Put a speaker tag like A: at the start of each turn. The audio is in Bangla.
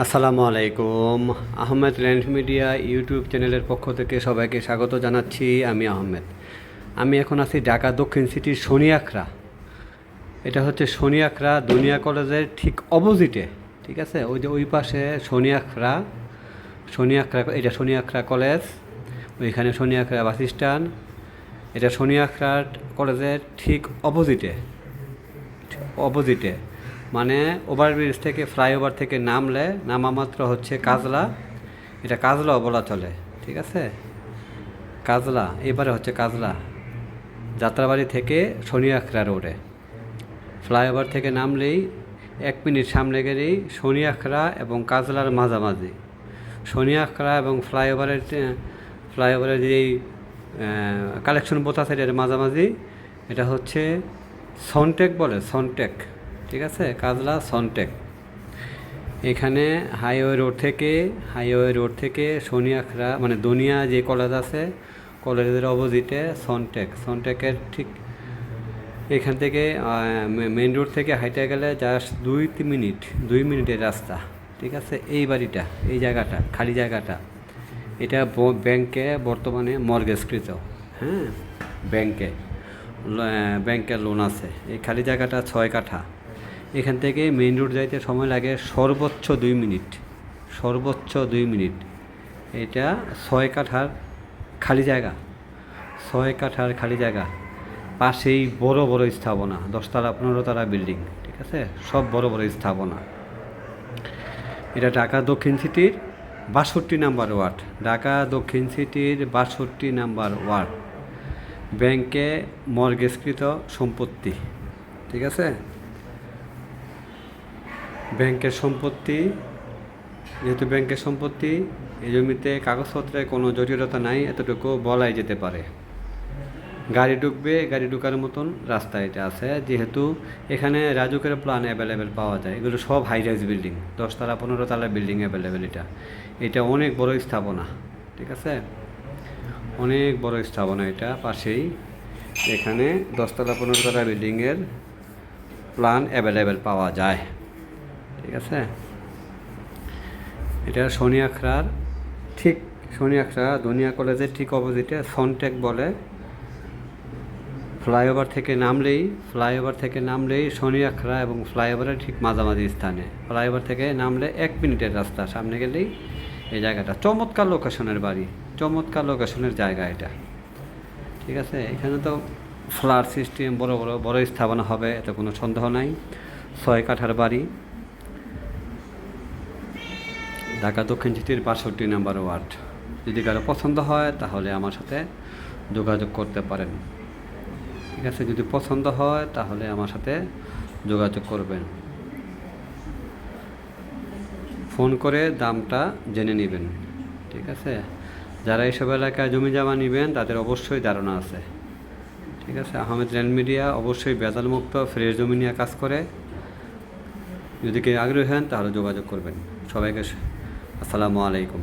A: আসসালামু আলাইকুম। আহমেদ ল্যান্ড মিডিয়া ইউটিউব চ্যানেলের পক্ষ থেকে সবাইকে স্বাগত জানাচ্ছি আমি আহমেদ। আমি এখন আছি ঢাকা দক্ষিণ সিটির শনিয়াখড়া। এটা হচ্ছে শনিয়াখড়া দুনিয়া কলেজের ঠিক অপোজিটে, ঠিক আছে? ওই যে ওই পাশে শনিয়াখড়া শনিয়াখড়া, এটা শনিয়াখড়া কলেজ, ওইখানে শনিয়াখড়া বাস এটা শনিয়াখড়া কলেজের ঠিক অপোজিটে অপোজিটে। মানে ওভারব্রিজ থেকে ফ্লাইওভার থেকে নামলে, নামা মাত্র হচ্ছে কাজলা। এটা কাজলাও বলা চলে, ঠিক আছে? কাজলা, এবারে হচ্ছে কাজলা। যাত্রাবাড়ি থেকে শনিয়াখড়া রোডে ফ্লাইওভার থেকে নামলেই এক মিনিট সামনে গেলেই শনিয়াখড়া এবং কাজলার মাঝামাঝি। শনিয়াখড়া এবং ফ্লাইওভারের ফ্লাইওভারের যেই কালেকশন বোথ আছে এটার মাঝামাঝি, এটা হচ্ছে সনটেক বলে সনটেক ঠিক আছে? কাজলা সনটেক। এখানে হাইওয়ে রোড থেকে, হাইওয়ে রোড থেকে শনিয়াখড়া মানে দুনিয়া যে কলেজ আছে, কলেজের অপোজিটে সনটেক। সনটেকের ঠিক এখান থেকে মেন রোড থেকে হাইটে গেলে জাস্ট দুই তিন মিনিট, দুই মিনিটের রাস্তা। ঠিক আছে? এই বাড়িটা, এই জায়গাটা, খালি জায়গাটা। এটা ব্যাংকে বর্তমানে মর্গেজকৃত। হ্যাঁ? ব্যাংকে। ব্যাংকের লোন আছে। এই খালি জায়গাটা ছয় কাঠা। এখান থেকে মেইন রোড যাইতে সময় লাগে সর্বোচ্চ দুই মিনিট। সর্বোচ্চ দুই মিনিট। এটা ছয় কাঠার খালি জায়গা। ছয় কাঠার খালি জায়গা। পাশেই বড় বড় স্থাপনা, দশতলা, পনেরোতলা বিল্ডিং ঠিক আছে? সব বড় বড় স্থাপনা। এটা ঢাকা দক্ষিণ সিটির বাষট্টি নাম্বার ওয়ার্ড। ঢাকা দক্ষিণ সিটির বাষট্টি নাম্বার ওয়ার্ড। ব্যাংকে মর্গেজকৃত সম্পত্তি, ঠিক আছে? ব্যাংকের সম্পত্তি, যেহেতু ব্যাংকের সম্পত্তি, এই জমিতে কাগজপত্রে কোনো জটিলতা নাই, এতটুকু বলাই যেতে পারে। গাড়ি ঢুকবে, গাড়ি ঢুকার মতন রাস্তা এটা আছে। যেহেতু এখানে রাজুকের প্ল্যান অ্যাভেলেবেল পাওয়া যায়, এগুলো সব হাই রাইজ বিল্ডিং দশতলা পনেরো তলা বিল্ডিং অ্যাভেলেবেল এটা। এটা অনেক বড় স্থাপনা, ঠিক আছে? অনেক বড় স্থাপনা এটা, পাশেই এখানে দশতলা পনেরো তলা বিল্ডিংয়ের প্ল্যান অ্যাভেলেবেল পাওয়া যায়। ঠিক আছে? এটা শনি আখড়ার, ঠিক শনি আখড়া, দুনিয়া কলেজের ঠিক অপোজিটে, সনটেক বলে। ফ্লাইওভার থেকে নামলেই, ফ্লাইওভার থেকে নামলেই শনি আখড়া এবং ফ্লাইওভারের ঠিক মাঝামাঝি স্থানে। ফ্লাইওভার থেকে নামলে এক মিনিটের রাস্তা, সামনে গেলেই এই জায়গাটা। চমৎকার লোকেশনের বাড়ি, চমৎকার লোকেশনের জায়গা এটা। ঠিক আছে? এখানে তো ফ্ল্যাট সিস্টেম বড় বড় বড় স্থাপনা হবে, এতে কোনো সন্দেহ নাই। ছয় কাঠার বাড়ি ঢাকা দক্ষিণ সিটির বাষট্টি নাম্বার ওয়ার্ড। যদি কারও পছন্দ হয়, তাহলে আমার সাথে যোগাযোগ করতে পারেন। ঠিক আছে, যদি পছন্দ হয়, তাহলে আমার সাথে যোগাযোগ করবেন। ফোন করে দামটা জেনে নেবেন। ঠিক আছে? যারা এইসব এলাকায় জমি জমা নেবেন, তাদের অবশ্যই ধারণা আছে। ঠিক আছে? আহমেদ ল্যান্ড মিডিয়া অবশ্যই বেজালমুক্ত ফ্রেশ জমি নিয়ে কাজ করে। যদি কেউ আগ্রহী হন, তাহলে যোগাযোগ করবেন। সবাইকে আসসালামু আলাইকুম।